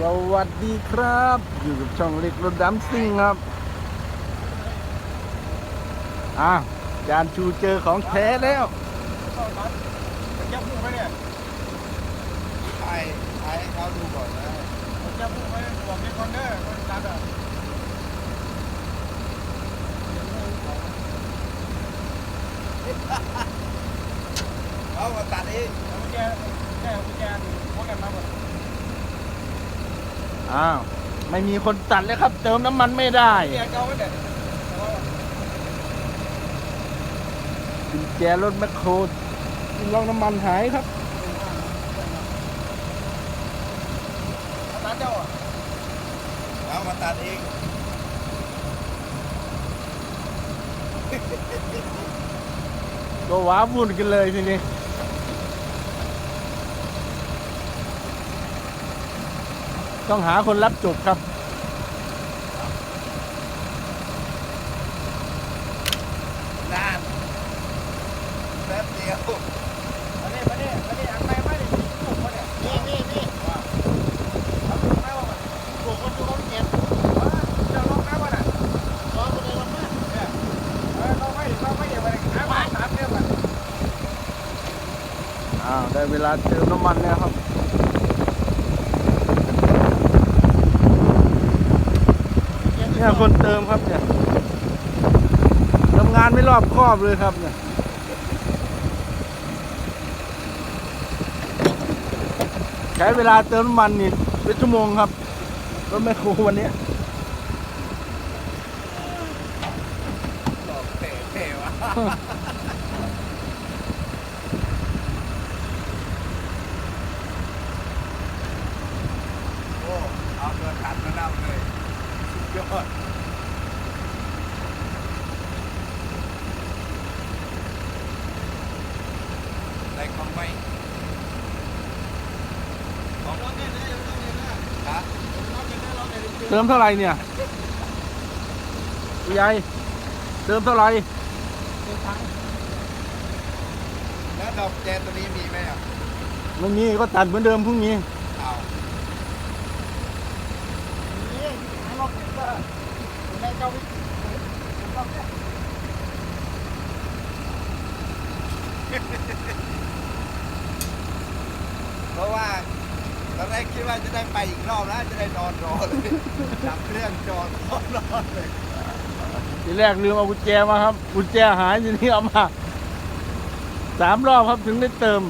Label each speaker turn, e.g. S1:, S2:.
S1: สวัสดีครับ อยู่กับช่องเล็กรถดำซิ่งครับ อะจานชูเจอของแท้แล้ว
S2: มันจะพุ่งไหมเนี่ย
S3: ถ่ายถ่ายให้เขาดูก่อนนะ
S2: มันจะพุ่งไหมบอกมีคอนเนอร์คนตัดอะ
S3: เอามาตัดเอง
S2: แล้วกุญแจแค่กุญแจพวกกันมาหมด
S1: อ้าว ไม่มีคนตัดเลยครับ เติมน้ำมันไม่ได้
S2: เนี่ยเก่าไว้เนี่ย
S1: กุญแจรถแมคโครลองน้ำมันหายครับ
S2: ตัดเจ้าอะ
S3: เอามาตัดเอง
S1: ก็ว้าวุ่นกันเลยทีนี้ ต้องหาคนรับจบครับ
S3: นานแป๊บเดียว
S2: มาเนี่ยมาเนี่ยมาเนี่ยอันไหนมาเนี่ยพุ่งมาเนี่ยนี่นี่นี่ว่าทำถูกไหมวะมันถูกคนถูกคนเก็บจะลองน้ำมันอะลองไปเลยวันนี้เนี่ยเออเราไม่เราไม่เดี๋ยวไปน้ำมันสามเดือนมัน
S1: อ้าวได้เวลาเติมน้ำมันแล้วครับ เนี่ย คนเติมครับเนี่ยทำงานไม่รอบคอบเลยครับเนี่ยใช้เวลาเติมน้ำมันนี่เป็นชั่วโมงครับรถแมคโครวันนี้
S3: เตะเตะวะโอ้เอาตัวขัดมานำเลยสุด ยอดได้ของไหมของรถเนี่ยนะฮะ
S1: เติมเท่าไหร่เนี่ยพี่ใหญ่เติมเท่าไหร่
S3: แล้วดอกแจนตัวนี้มีไหมอะ
S1: ไม่มีก็ตัดเหมือนเดิมพรุ่งนี้
S3: เอา
S2: นี่หาลองเก็บก็ใน เพ
S3: ราะว่าตอนแรกคิดว่าจะได้ไปอีกรอบแล้วจะได้นอนรอเลยดับเครื่องจอดรอนอเลย
S1: ทีแรกลืมเอากุญแจมาครับกุญแจหายทีนี้เอามาสามรอบครับถึงได้เติม